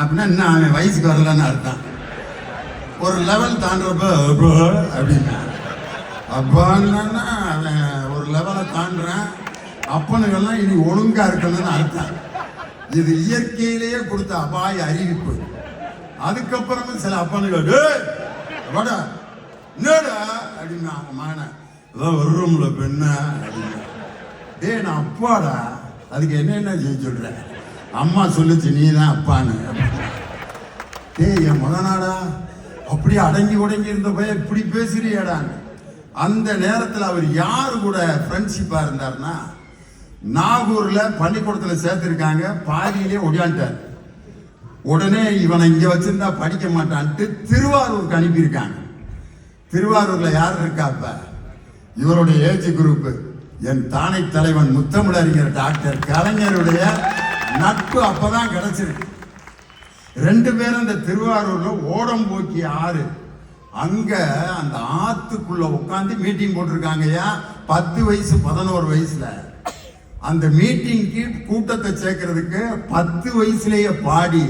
அப்படின்னா இன்னும் அவன் வயசுக்கு வரலன்னு அர்த்தம். ஒரு லெவல் தாண்டுறப்ப அப்படின்னா. அப்பான்னா அவன் ஒரு லெவலை தாண்டுறான். அப்பனுக்கெல்லாம் இனி ஒழுங்கா இருக்கணும்னு அர்த்தம். இது இயற்கையிலேயே கொடுத்த அபாய அறிவிப்பு. அதுக்கப்புறமும் சில அப்பனுங்க "டேய், வாடா என்னடா? அப்படின்னு அவங்க மகனை ஒரு வரும்ல பெண்ண? அப்படின்னா டே நான் அப்பாடா அதுக்கு என்ன என்ன செய்ய சொல்கிறேன் அம்மா சொல்லுச்சு நீ தான் அப்பான்னு. ஏய் என் மகனாடா அப்படியே அடங்கி உடங்கி இருந்த பையன் இப்படி பேசுறியாடான்னு அந்த நேரத்தில் அவர் யாரு கூட ஃப்ரெண்ட்ஷிப்பாக இருந்தாருன்னா நாகூரில் பள்ளிக்கூடத்தில் சேர்த்துருக்காங்க பாதியிலே ஒடியான்ட்டார். உடனே இவனை இங்கே வச்சுருந்தா படிக்க மாட்டான்ட்டு திருவாரூருக்கு அனுப்பியிருக்காங்க திருவாரூரில் யார் இருக்காப்ப இவருடைய ஏஜ் குரூப்பு. என் தானை தலைவன் முத்தமிழறிஞர் டாக்டர் கலைஞருடைய நட்பு அப்பதான் கிடைச்சிருக்கு. ரெண்டு பேரும் இந்த திருவாரூர்ல ஓடம்போக்கி ஆறு. அங்க அந்த ஆத்துக்குள்ள உட்காந்து மீட்டிங் போட்டிருக்காங்க ஐயா. பத்து வயசு பதினோரு வயசுல. அந்த மீட்டிங்க்கு கூட்டத்தை சேர்க்கறதுக்கு பத்து வயசுலேயே பாடி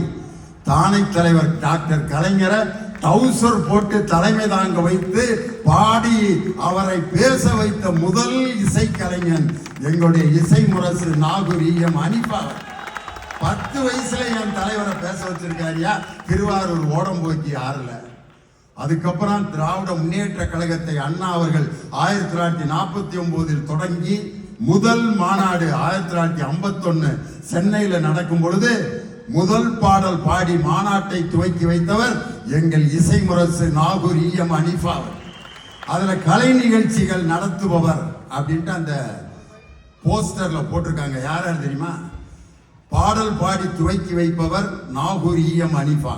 தானை தலைவர் டாக்டர் கலைஞரை டவுசர் போட்டு தலைமை தாங்க வைத்து பாடி அவரை பேச வைத்த முதல் இசைக்கலைஞன் எங்களுடைய இசை முரசு நாகூர் ஈயம் பத்து வயசுல என் தலைவரை பேச வச்சிருக்காருயா? திருவாரூர் ஓடம்போக்கி ஆறுல. அதுக்கப்புறம் திராவிட முன்னேற்ற கழகத்தை அண்ணா அவர்கள் ஆயிரத்தி தொள்ளாயிரத்தி நாற்பத்தி ஒன்பதில் தொடங்கி முதல் மாநாடு ஆயிரத்தி தொள்ளாயிரத்தி ஐம்பத்தொன்னு சென்னையில் நடக்கும் பொழுது முதல் பாடல் பாடி மாநாட்டை துவக்கி வைத்தவர் எங்கள் இசை முரசு நாகூர் ஈயம் அனிஃபா அவர். கலை நிகழ்ச்சிகள் நடத்துபவர் அப்படின்ட்டு அந்த போஸ்டரில் போட்டிருக்காங்க. யார் யார் தெரியுமா? பாடல் பாடி துவக்கி வைப்பவர் நாகூரியம் அனிஃபா.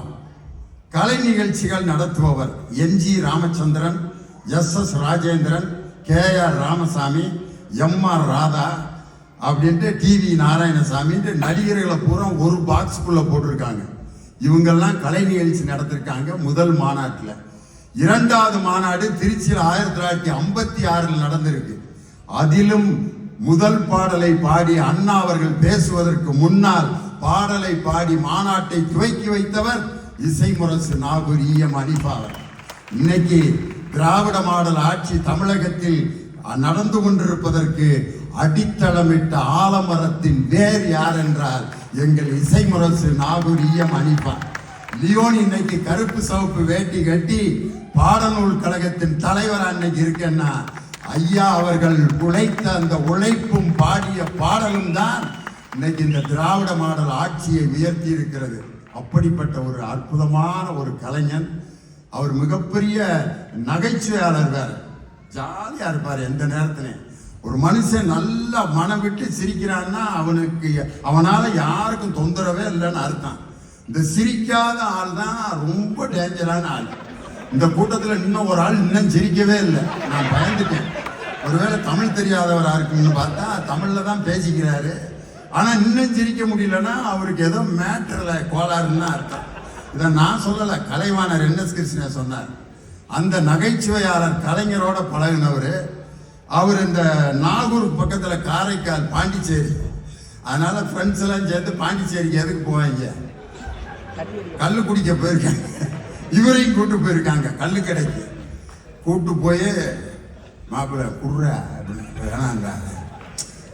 கலை நிகழ்ச்சிகள் நடத்துபவர் M G Ramachandran S S Rajendran K R Ramasamy M R Radha அப்படின்ட்டு டிவி நாராயணசாமின்ட்டு நடிகர்களை பூரா ஒரு பாக்ஸுக்குள்ளே போட்டிருக்காங்க. இவங்கெல்லாம் கலை நிகழ்ச்சி நடத்திருக்காங்க முதல் மாநாட்டில். இரண்டாவது மாநாடு திருச்சியில் ஆயிரத்தி தொள்ளாயிரத்தி ஐம்பத்தி ஆறில் நடந்திருக்கு. அதிலும் முதல் பாடலை பாடி அண்ணா அவர்கள் பேசுவதற்கு முன்னால் பாடலை பாடி மாநாட்டை துவக்கி வைத்தவர் இசை முரசு நாகூர் ஈயம் இன்னைக்கு திராவிட மாடல் ஆட்சி தமிழகத்தில் நடந்து கொண்டிருப்பதற்கு அடித்தளமிட்ட ஆலமரத்தின் வேர் யார் என்றால் எங்கள் இசை முரசு நாகூர் ஈயம் அனிஃபா லியோன் இன்னைக்கு கருப்பு சவப்பு வேட்டி கட்டி பாடநூல் கழகத்தின் தலைவர் அன்னைக்கு இருக்கேன்னா ஐயா அவர்கள் உழைத்த அந்த உழைப்பும் பாடிய பாடலும் தான் இன்னைக்கு இந்த திராவிட மாடல் ஆட்சியை உயர்த்தி இருக்கிறது அப்படிப்பட்ட ஒரு அற்புதமான ஒரு கலைஞன். அவர் மிகப்பெரிய நகைச்சுவையாளர் வேறு. ஜாலியாக இருப்பார் எந்த நேரத்திலையும் ஒரு மனுஷன் நல்லா மனம் விட்டு சிரிக்கிறான்னா அவனுக்கு அவனால் யாருக்கும் தொந்தரவே இல்லைன்னு அர்த்தம். இந்த சிரிக்காத ஆள் தான் ரொம்ப டேஞ்சரான ஆள். இந்த கூட்டத்தில் இன்னும் ஒரு ஆள் இன்னும் சிரிக்கவே இல்லை. நான் பயந்துட்டேன். ஒருவேளை தமிழ் தெரியாதவரா இருக்குன்னு பார்த்தா தமிழ்ல தான் பேசிக்கிறாரு. ஆனா இன்னும் சிரிக்க முடியலன்னா அவருக்கு ஏதோ மேட்டர்ல கோளாறுன்னு அர்த்தம். இதை நான் சொல்லல கலைவாணர் என் எஸ் கிருஷ்ணன் சொன்னார். அந்த நகைச்சுவையாளர் கலைஞரோட பழகினவர் அவர் இந்த நாகூர் பக்கத்தில் காரைக்கால் பாண்டிச்சேரி. அதனால ஃப்ரெண்ட்ஸ் எல்லாம் சேர்ந்து பாண்டிச்சேரிக்கு எதுக்கு போவாங்க? கல் குடிக்க போயிருக்காங்க. இவரையும் கூட்டு போயிருக்காங்க. கல்லு கடைக்கு. கூட்டு போய் மாப்பிள்ளை குடுற அப்படின்னு. வேணாங்க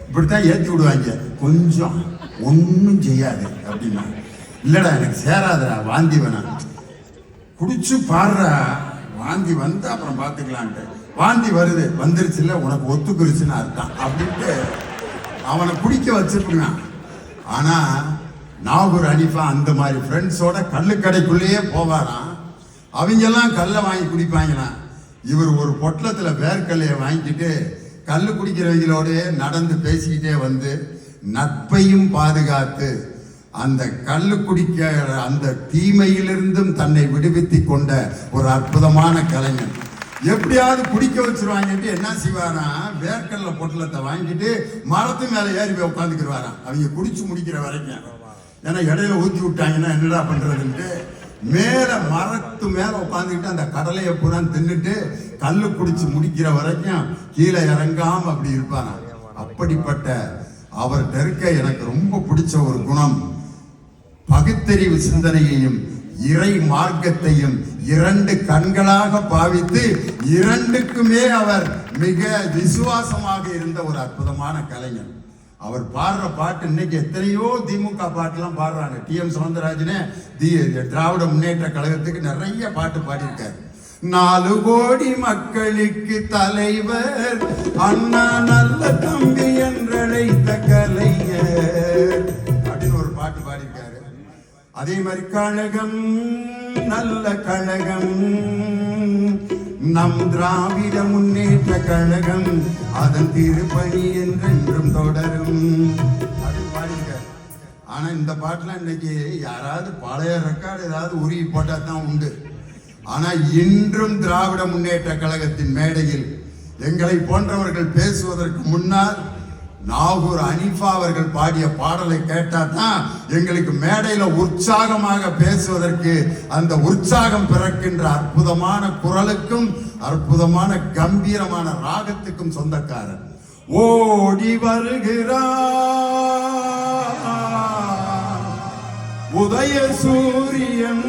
இப்படித்தான் ஏற்றி விடுவாங்க. கொஞ்சம் ஒன்றும் செய்யாது அப்படின்னா. இல்லைடா எனக்கு சேராதடா வாந்தி வேணாம். குடிச்சு பாடுறா வாந்தி வந்து அப்புறம் பார்த்துக்கலான்ட்டு வாந்தி வருது. வந்துருச்சுல்ல உனக்கு ஒத்துக்குருச்சுன்னு அர்த்தம் அப்படின்ட்டு அவனை குடிக்க வச்சுருக்கான். ஆனால் நாகூர் அனிஃபா அந்த மாதிரி ஃப்ரெண்ட்ஸோட கல்லுக்கடைக்குள்ளேயே போவாராம். அவங்கெல்லாம் கல்லை வாங்கி குடிப்பாங்களாம் இவர் ஒரு பொட்டலத்தில் வேர்க்கல்லையை வாங்கிட்டு கல் குடிக்கிறவங்களோடயே நடந்து பேசிக்கிட்டே வந்து நட்பையும் பாதுகாத்து அந்த கல் குடிக்க அந்த தீமையிலிருந்தும் தன்னை விடுவித்து கொண்ட ஒரு அற்புதமான கலைஞன் எப்படியாவது குடிக்க வச்சிருவாங்கட்டு என்ன செய்வாரா? வேர்க்கல்ல பொட்டலத்தை வாங்கிட்டு மரத்து மேலே ஏறி போய் உட்காந்துக்கிடுவாராம் அவங்க குடிச்சு முடிக்கிற வரைக்கும். ஏன்னா இடையில ஊற்றி விட்டாங்கன்னா என்னடா பண்றதுன்ட்டு மேல மரத்து மேல உட்காந்துக்கிட்டு அந்த கடலையை பூரா தின்னுட்டு கல்லு குடிச்சு முடிக்கிற வரைக்கும் கீழே இறங்காம அப்படி இருப்பாங்க. அப்படிப்பட்ட அவர்கிட்ட இருக்க எனக்கு ரொம்ப பிடிச்ச ஒரு குணம் பகுத்தறிவு சிந்தனையையும் இறை மார்க்கத்தையும் இரண்டு கண்களாக பாவித்து இரண்டுக்குமே அவர் மிக விசுவாசமாக இருந்த ஒரு அற்புதமான கலைஞர். அவர் பாடுற பாட்டு இன்னைக்கு எத்தனையோ திமுக பாட்டுலாம் பாடுறாங்க. டி எம் சவுந்தரராஜனே தி திராவிட முன்னேற்ற கழகத்துக்கு நிறைய பாட்டு பாடியிருக்காரு. நாலு கோடி மக்களுக்கு தலைவர் அண்ணா நல்ல தம்பி என்றழைத்த கலைஞர். அப்படின்னு ஒரு பாட்டு பாடியிருக்காரு. அதே மாதிரி கழகம் நல்ல கழகம். நம் திராவிட முன்னேற்ற கழகம் அதன் திருப்பணி என்றென்றும் தொடரும். அப்படின்னு பாடியிருக்காரு ஆனா இந்த பாட்டுல இன்னைக்கு யாராவது பழைய ரெக்கார்டு ஏதாவது உருகி போட்டா தான் உண்டு. ஆனா இன்றும் திராவிட முன்னேற்ற கழகத்தின் மேடையில் எங்களை போன்றவர்கள் பேசுவதற்கு முன்னால் நாகூர் அனிஃபா அவர்கள் பாடிய பாடலை கேட்டால் தான் எங்களுக்கு மேடையில் உற்சாகமாக பேசுவதற்கு அந்த உற்சாகம் பிறக்கின்ற அற்புதமான குரலுக்கும் அற்புதமான கம்பீரமான ராகத்துக்கும் சொந்தக்காரன் ஓடி வருகிறார். உதய சூரியன்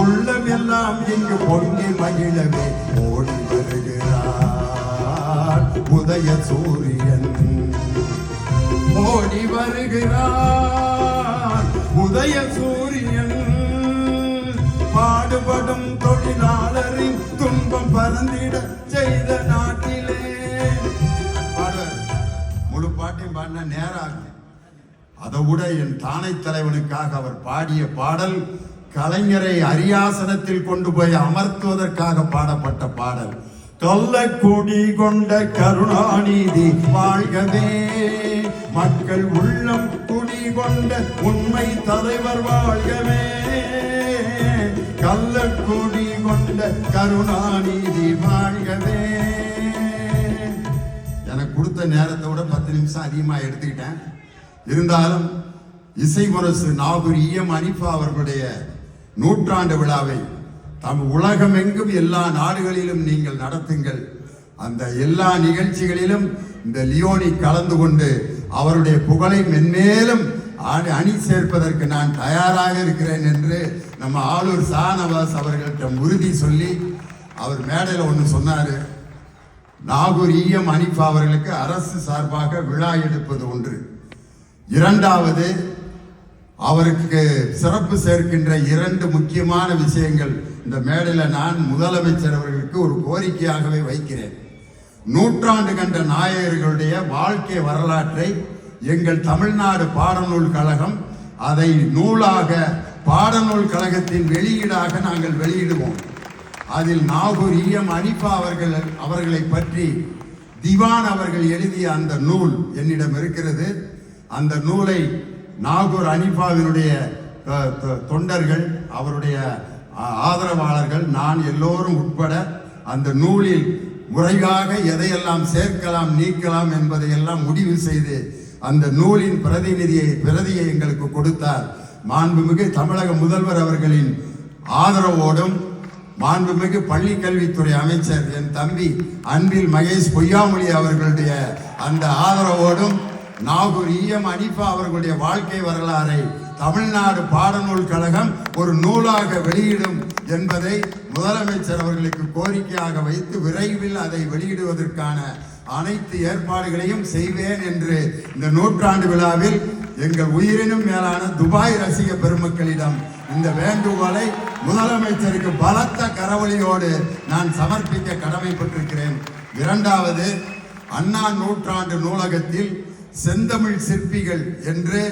உள்ளமெல்லாம் இங்கு பொங்கி மகிழவே. ஓடி வருகிறார். உதய சூரியன். ஓடி வருகிறார் உதய சூரியன். பாடுபடும் தொழிலாளரின் துன்பம் பறந்திட செய்த நாட்டிலே. பாடுவார் முழு பாட்டையும் பாடினா நேரம் ஆகுது அதை விட என் தானை தலைவனுக்காக அவர் பாடிய பாடல் கலைஞரை அரியாசனத்தில் கொண்டு போய் அமர்த்துவதற்காக பாடப்பட்ட பாடல். கள்ளக்குடி கொண்ட கருணாநிதி வாழ்கவே. மக்கள் உள்ளம் குடி கொண்ட உண்மை தலைவர் வாழ்கவே. கள்ளக்குடி கொண்ட கருணாநிதி வாழ்கவே. எனக்கு கொடுத்த நேரத்தை விட பத்து நிமிஷம் அதிகமாக எடுத்துக்கிட்டேன். இருந்தாலும் இசை முரசு நாகூர் இஎம் அனிஃபா அவர்களுடைய நூற்றாண்டு விழாவை தம் உலகமெங்கும் எல்லா நாடுகளிலும் நீங்கள் நடத்துங்கள். அந்த எல்லா நிகழ்ச்சிகளிலும் இந்த லியோனி கலந்து கொண்டு அவருடைய புகழை மென்மேலும் அணி அணி சேர்ப்பதற்கு நான் தயாராக இருக்கிறேன் என்று நம்ம ஆளூர் சானவாஸ் அவர்கள்ட்ட உறுதி சொல்லி அவர் மேடையில் ஒன்று சொன்னார். நாகூர் ஈயம் அனிஃபா அவர்களுக்கு அரசு சார்பாக விழா எடுப்பது ஒன்று. இரண்டாவது அவருக்கு சிறப்பு சேர்க்கின்ற இரண்டு முக்கியமான விஷயங்கள். இந்த மேடையில் நான் முதலமைச்சர் அவர்களுக்கு ஒரு கோரிக்கையாகவே வைக்கிறேன். நூற்றாண்டு கண்ட நாயகர்களுடைய வாழ்க்கை வரலாற்றை எங்கள் தமிழ்நாடு பாடநூல் கழகம் அதை நூலாக பாடநூல் கழகத்தின் வெளியீடாக நாங்கள் வெளியிடுவோம். அதில் நாகூர் ஈயம் அனிஃபா அவர்கள் அவர்களை பற்றி திவான் அவர்கள் எழுதிய அந்த நூல் என்னிடம் இருக்கிறது. அந்த நூலை நாகூர் அனிஃபாவினுடைய தொ- தொண்டர்கள் அவருடைய ஆதரவாளர்கள் நான் எல்லோரும் உட்பட அந்த நூலில் முறையாக எதையெல்லாம் சேர்க்கலாம் நீக்கலாம் என்பதையெல்லாம் முடிவு செய்து அந்த நூலின் பிரதிநிதியை பிரதியை எங்களுக்கு கொடுத்தார். மாண்புமிகு தமிழக முதல்வர் அவர்களின் ஆதரவோடும் மாண்புமிகு பள்ளி கல்வித்துறை அமைச்சர் என் தம்பி அன்பில் மகேஷ் பொய்யாமொழி அவர்களுடைய அந்த ஆதரவோடும் நாகூர் ஈயம் அனிஃபா அவர்களுடைய வாழ்க்கை வரலாறை தமிழ்நாடு பாடநூல் கழகம் ஒரு நூலாக வெளியிடும் என்பதை முதலமைச்சர் அவர்களுக்கு கோரிக்கையாக வைத்து விரைவில் அதை வெளியிடுவதற்கான அனைத்து ஏற்பாடுகளையும் செய்வேன் என்று இந்த நூற்றாண்டு விழாவில் எங்கள் உயிரினும் மேலான துபாய் ரசிக பெருமக்களிடம் இந்த வேண்டுகோளை முதலமைச்சருக்கு பலத்த கரவொலியோடு நான் சமர்ப்பிக்க கடமைப்பட்டிருக்கிறேன். இரண்டாவது அண்ணா நூற்றாண்டு நூலகத்தில் செந்தமிழ் சிற்பிகள் என்று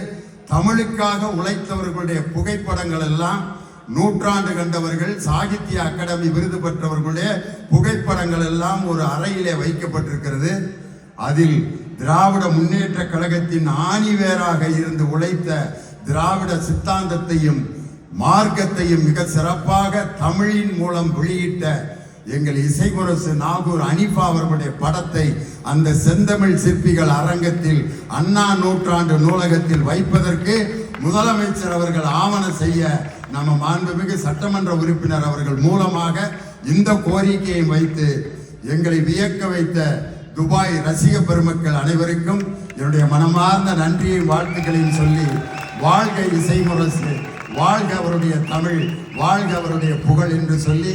தமிழுக்காக உழைத்தவர்களுடைய புகைப்படங்கள் எல்லாம் நூற்றாண்டு கண்டவர்கள் சாகித்ய அகாடமி விருது பெற்றவர்களுடைய புகைப்படங்கள் எல்லாம் ஒரு அறையிலே வைக்கப்பட்டிருக்கிறது. அதில் திராவிட முன்னேற்ற கழகத்தின் ஆணிவேராக இருந்து உழைத்த திராவிட சித்தாந்தத்தையும் மார்க்கத்தையும் மிக சிறப்பாக தமிழின் மூலம் வெளியிட்ட எங்கள் இசைமுரசு நாகூர் அனிஃபா அவர்களுடைய படத்தை அந்த செந்தமிழ் சிற்பிகள் அரங்கத்தில் அண்ணா நூற்றாண்டு நூலகத்தில் வைப்பதற்கு முதலமைச்சர் அவர்கள் ஆவண செய்ய நம்ம மாண்புமிகு சட்டமன்ற உறுப்பினர் அவர்கள் மூலமாக இந்த கோரிக்கையை வைத்து எங்களை வியக்க வைத்த துபாய் ரசிக பெருமக்கள் அனைவருக்கும் என்னுடைய மனமார்ந்த நன்றியையும் வாழ்த்துக்களையும் சொல்லி வாழ்க இசைமுரசு வாழ்க அவருடைய தமிழ் வாழ்க அவருடைய புகழ் என்று சொல்லி